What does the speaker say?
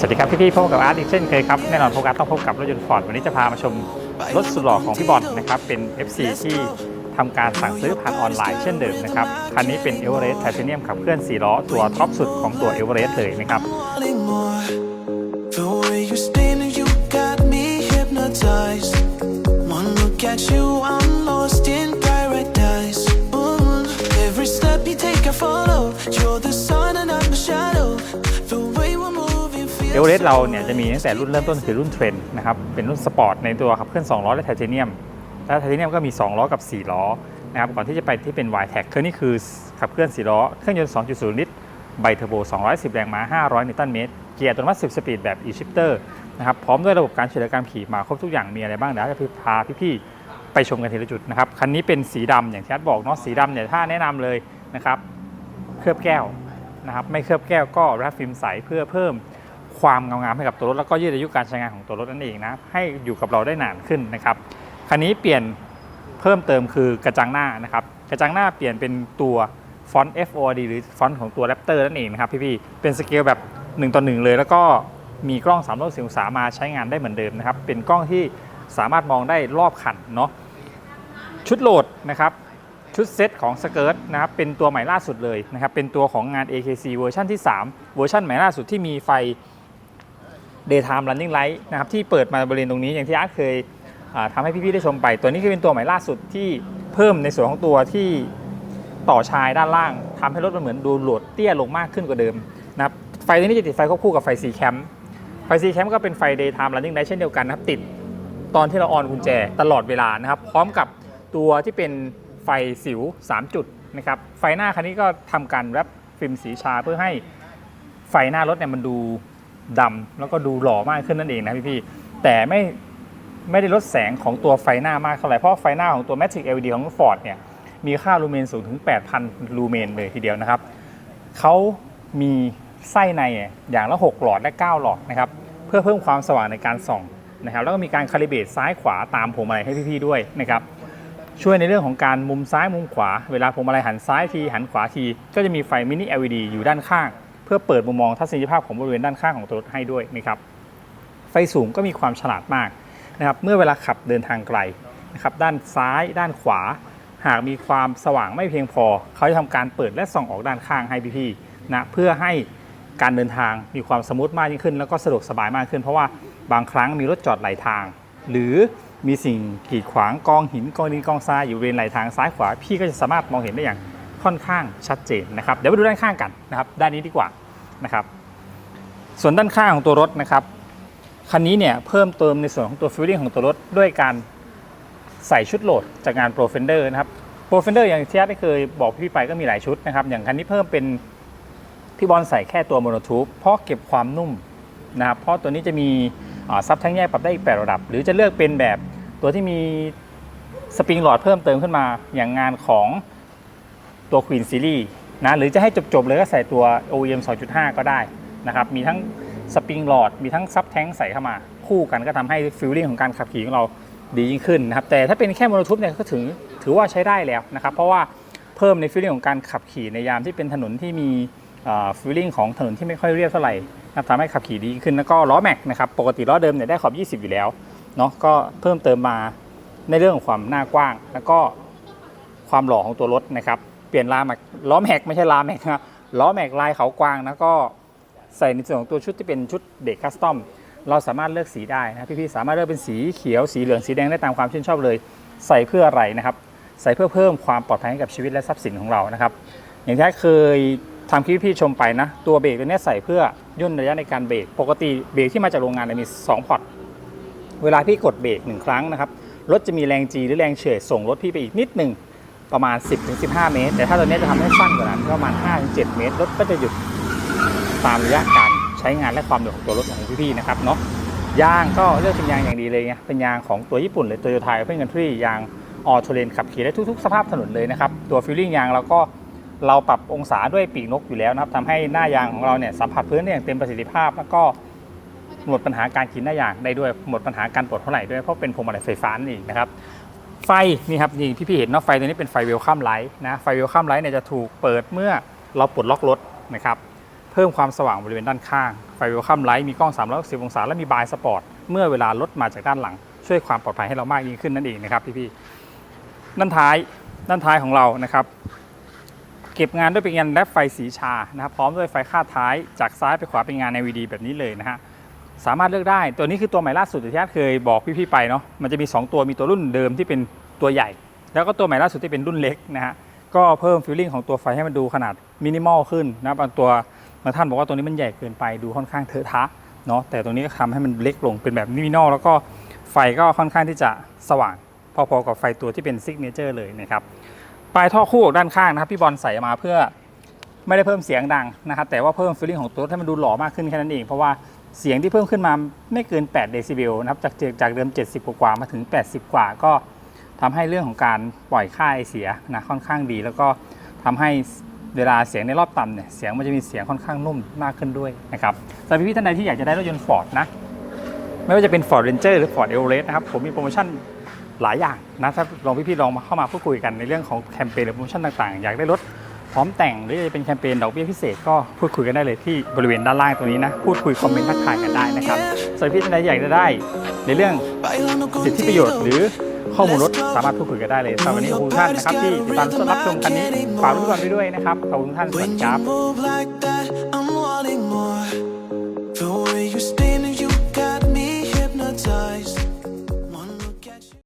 สวัสดีครับพี่ๆพบกับอาร์ตอีกเช่นเคยครับแน่นอนโฟกัสต้องพบกับรถยนต์ฟอร์ดวันนี้จะพามาชมรถสุดหล่อของพี่บอลนะครับเป็น FC ที่ทำการสั่งซื้อผ่านออนไลน์เช่นเดิมนะครับคันนี้เป็น e v e r e s t Titanium ขับเคลื่อน 4 ล้อ ตัวท็อปสุดของตัว e v e r e s t เลยนะครับ every step you take, I follow. You're the sun and I'm the shadow. เอเวอเรสต์เราเนี่ยจะมีตั้งแต่รุ่นเริ่มต้นคือรุ่นเทรนนะครับเป็นรุ่นสปอร์ตในตัวขับเคลื่อน2ล้อและไทเทเนียม และไทเทเนียมก็มี 2 ล้อกับ 4 ล้อนะครับก่อนที่จะไปที่เป็น y t e c คือนี่คือขับเคลื่อน4ล้อเครื่องยนต์ 2.0 ลิตรไบเทอร์โบ 210 แรงม้า 500 นิวตันเมตร เกียร์อัตโนมัติ 10 สปีดแบบ e-shifter นะครับพร้อมด้วยระบบการช่วยเหลือการขี่มาครบทุกอย่างมีอะไรบ้างเดี๋ยวจะพาพี่ๆไปชมกันทีละจุดนะครับคันนี้เป็นสีดำอย่างที่อาร์ตบอกเนาะสีดำเนี่ยถ้าแนะนำเลยนะครับเคลือบแก้วนะครับไม่เคลือบแก้วก็แรปฟิล์มใสเพื่อเพิ่ม ความเงางามให้กับตัวรถแล้วก็ยืดอายุการใช้งานของตัวรถนั่นเองนะให้อยู่กับเราได้นานขึ้นนะครับคันนี้เปลี่ยนเพิ่มเติมคือกระจังหน้านะครับกระจังหน้าเปลี่ยนเป็นตัวฟอนต์ FOD หรือฟอนต์ของตัว Raptor นั่นเองนะครับพี่ๆเป็นสเกลแบบ1ต่อ1เลย แล้วก็มีกล้อง3 6 0องศามาใช้งานได้เหมือนเดิมนะครับเป็นกล้องที่สามารถมองได้รอบคันเนาะชุดโหลดนะครับชุดเซตของสเกิร์ตนะครับเป็นตัวใหม่ล่าสุดเลยนะครับเป็นตัวของงาน AKC เวอร์ชันที่ 3 เวอร์ชันใหม่ล่าสุดที่มีไฟ Daytime Running Light นะครับที่เปิดมาบริเวณตรงนี้อย่างที่อาร์ตเคยอ่าทำให้พี่ๆได้ชมไป ตัวนี้คือเป็นตัวใหม่ล่าสุดที่เพิ่มในส่วนของตัวที่ต่อชายด้านล่างทำให้รถมันเหมือนดูโหลดเตี้ยลงมากขึ้นกว่าเดิมนะครับไฟตัวนี้จะติดไฟควบคู่กับไฟ C Cam ไฟ C Cam ก็เป็นไฟ Daytime Running Light เช่นเดียวกันนะครับติดตอนที่เราออนกุญแจตลอดเวลานะครับ พร้อมกับตัวที่เป็นไฟสิว 3 จุดนะครับไฟหน้าคันนี้ก็ทำการแรปฟิล์มสีชาเพื่อให้ไฟหน้ารถเนี่ยมันดู ดำแล้วก็ดูหล่อมากขึ้นนั่นเองนะพี่ๆแต่ไม่ไม่ได้ลดแสงของตัวไฟหน้ามากเท่าไหร่เพราะไฟหน้าของตัว Matic LED ของ Ford เนี่ยมีค่าลูเมนสูงถึง 8,000 ลูเมนเลยทีเดียวนะครับเขามีไส้ในอย่างละ 6 หลอดและ 9 หลอดนะครับเพื่อเพิ่มความสว่างในการส่องนะครับแล้วก็มีการคาลิเบตซ้ายขวาตามพวงมาลัยให้พี่ๆด้วยนะครับช่วยในเรื่องของการมุมซ้ายมุมขวา เวลาพวงมาลัยหันซ้ายทีหันขวาที ก็จะมีไฟมินิ LED อยู่ด้านข้าง พื่อเปิดมุมมองทัศนียภาพของบริเวณด้านข้างของตัวรถให้ด้วยนะครับไฟสูงก็มีความฉลาดมากนะครับเมื่อเวลาขับเดินทางไกลนะครับด้านซ้ายด้านขวา หากมีความสว่างไม่เพียงพอ เขาจะทำการเปิดและส่องออกด้านข้างให้พี่ๆนะเพื่อให้การเดินทางมีความสมูทมากยิ่งขึ้น แล้วก็สะดวกสบายมากขึ้น เพราะว่าบางครั้งมีรถจอดไหลทาง หรือมีสิ่งกีดขวางกองหินกองดินกองทรายอยู่บริเวณไหลทางซ้ายขวา พี่ก็จะสามารถมองเห็นได้อย่าง ค่อนข้างชัดเจนนะครับ เดี๋ยวไปดูด้านข้างกันนะครับ ด้านนี้ดีกว่านะครับ ส่วนด้านข้างของตัวรถนะครับ คันนี้เนี่ยเพิ่มเติมในส่วนของตัวฟิลลิ่งของตัวรถด้วยการใส่ชุดโหลดจากงาน Pro Fender นะครับ Pro Fender อย่างที่ได้เคยบอกพี่ไปก็มีหลายชุดนะครับ อย่างคันนี้เพิ่มเป็นพี่บอลใส่แค่ตัวโมโนทูบเพราะเก็บความนุ่มนะครับ เพราะตัวนี้จะมีซับแท่งแยกปรับได้อีก8ระดับ หรือจะเลือกเป็นแบบตัวที่มีสปริงหลอดเพิ่มเติมขึ้นมา อย่างงานของ ตัว Queen Series นะหรือจะให้จบ ๆ เลยก็ใส่ตัว OEM 2.5 ก็ได้นะครับมีทั้งสปริงหลอดมีทั้งซับแท้งใส่เข้ามา คู่กันก็ทำให้ฟิลลิ่งของการขับขี่ของเราดียิ่งขึ้นนะครับแต่ถ้าเป็นแค่โมโนทูบเนี่ยก็ถึงถือว่าใช้ได้แล้วนะครับเพราะว่าเพิ่มในฟิลลิ่งของการขับขี่ในยามที่เป็นถนนที่มีฟิลลิ่งของถนนที่ไม่ค่อยเรียบเท่าไหร่นะทำให้ขับขี่ดีขึ้นแล้วก็ล้อแม็กนะครับปกติล้อเดิมเนี่ยได้ขอบ 20 อยู่แล้วเนาะก็เพิ่มเติมมาในเรื่องของความหน้ากว้าง แล้วก็ความหล่อของตัวรถนะครับ เปลี่ยนลาแม็กล้อแม็กไม่ใช่ลาแม็กนะล้อแม็กลายเขากวางแล้วก็ใส่ในส่วนของตัวชุดที่เป็นชุดเบรกคัสตอมเราสามารถเลือกสีได้นะพี่ๆสามารถเลือกเป็นสีเขียวสีเหลืองสีแดงได้ตามความชื่นชอบเลย ใส่เพื่ออะไรนะครับ ใส่เพื่อเพิ่มความปลอดภัยให้กับชีวิตและทรัพย์สินของเรานะครับ อย่างที่เคยทำคลิปพี่ชมไปนะ ตัวเบรกตัวนี้ใส่เพื่อย่นระยะในการเบรกปกติเบรกที่มาจากโรงงานมี 2 พอร์ตเวลาพี่กดเบรกหนึ่งครั้งนะครับรถจะมีแรงจีหรือแรงเฉื่อยส่งรถพี่ไปอีกนิดหนึ่ง ประมาณ 10-15 เมตร แต่ถ้าตัวนี้จะทำให้สั้นกว่านั้นประมาณ 5-7 เมตร รถก็จะหยุดตามระยะการใช้งานและความเร็วของตัวรถของพี่ๆนะครับเนาะยางก็เลือกเป็นยางอย่างดีเลยไงเป็นยางของตัวญี่ปุ่นเลยโตโยต้าเพื่อนกันทรียางออโตเลนขับขี่ได้ทุก ๆ สภาพถนนเลยนะครับ ตัวฟิลลิ่งยางเราก็เราปรับองศาด้วยปีกนกอยู่แล้วนะครับทำให้หน้ายางของเราเนี่ยสัมผัสพื้นได้อย่างเต็มประสิทธิภาพ แล้วก็หมดปัญหาการขีดหน้ายางได้ด้วยหมดปัญหาการปลดเท่าไหร่ด้วยเพราะเป็นพวงมาลัยไฟฟ้านั่นะครับ ไฟนี่ครับนี่พี่ๆเห็นเนาะไฟตัวนี้เป็นไฟเวลคัมไลท์นะไฟเวลคัมไลท์เนี่ยจะถูกเปิดเมื่อเราปลดล็อกรถนะครับเพิ่มความสว่างบริเวณด้านข้างไฟเวลคัมไลท์มีกล้อง 360 องศา และมีบายสปอร์ตเมื่อเวลารถมาจากด้านหลัง ช่วยความปลอดภัยให้เรามากยิ่งขึ้นนั่นเองนะครับพี่ๆด้านท้ายด้านท้ายของเรานะครับเก็บงานด้วยเป็นงานแรปไฟสีชานะครับพร้อมด้วยไฟคาดท้ายจากซ้ายไปขวาเป็นงาน LED แบบนี้เลยนะฮะ สามารถเลือกได้ตัวนี้คือตัวใหม่ล่าสุดที่อาร์ตเคยบอกพี่ๆไปเนาะมันจะมี 2 ตัวมีตัวรุ่นเดิมที่เป็นตัวใหญ่ แล้วก็ตัวใหม่ล่าสุดที่เป็นรุ่นเล็กนะฮะก็เพิ่มฟิลลิ่งของตัวไฟให้มันดูขนาดมินิมอลขึ้นนะบางตัวบางท่านบอกว่าตัวนี้มันใหญ่เกินไปดูค่อนข้างเถอะทะเนาะแต่ตรงนี้ก็ทำให้มันเล็กลงเป็นแบบมินิมอลแล้วก็ไฟก็ค่อนข้างที่จะสว่าง พอๆกับไฟตัวที่เป็นซิกเนเจอร์เลยนะครับปลายท่อคู่ด้านข้างนะครับพี่บอลใส่มาเพื่อไม่ได้เพิ่มเสียงดังนะครับแต่ว่าเพิ่มฟีลลิ่งของตัวให้มันดูหล่อมากขึ้นแค่นั้นเองเพราะว่า เสียงที่เพิ่มขึ้นมาไม่เกิน 8 เดซิเบลนะครับจากจากเดิม 70 กว่ามาถึง 80 กว่า ก็ทำให้เรื่องของการปล่อยค่าไอเสียนะค่อนข้างดี แล้วก็ทำให้เวลาเสียงในรอบต่ำเนี่ยเสียงมันจะมีเสียงค่อนข้างนุ่มมากขึ้นด้วยนะครับสำหรับพี่ๆท่านใดที่อยากจะได้รถยนต์ฟอร์ดนะไม่ว่าจะเป็น Ford Ranger หรือ Ford Everest นะครับผมมีโปรโมชั่นหลายอย่างนะถ้าลองพี่ๆลองมาเข้ามาพูดคุยกันในเรื่องของแคมเปญหรือโปรโมชั่นต่างๆ อยากได้รถ ร้อมแต่งหรือจะเป็นแคมเปญดอกเบี้ยพิเศษก็พูดคุยกันได้เลยที่บริเวณด้านล่างตรงนี้นะ พูดคุยคอมเมนต์ทักทายกันได้นะครับส่วนพี่ท่านใดอยากจะได้ ในเรื่องสิทธิประโยชน์หรือข้อมูลรถสามารถพูดคุยกันได้เลยสำหรับวันนี้ขอบคุณท่านนะครับที่ติดตามรับชมคันนี้ฝากทุกคนไปด้วยนะครับขอบคุณท่านสวัสดีครับ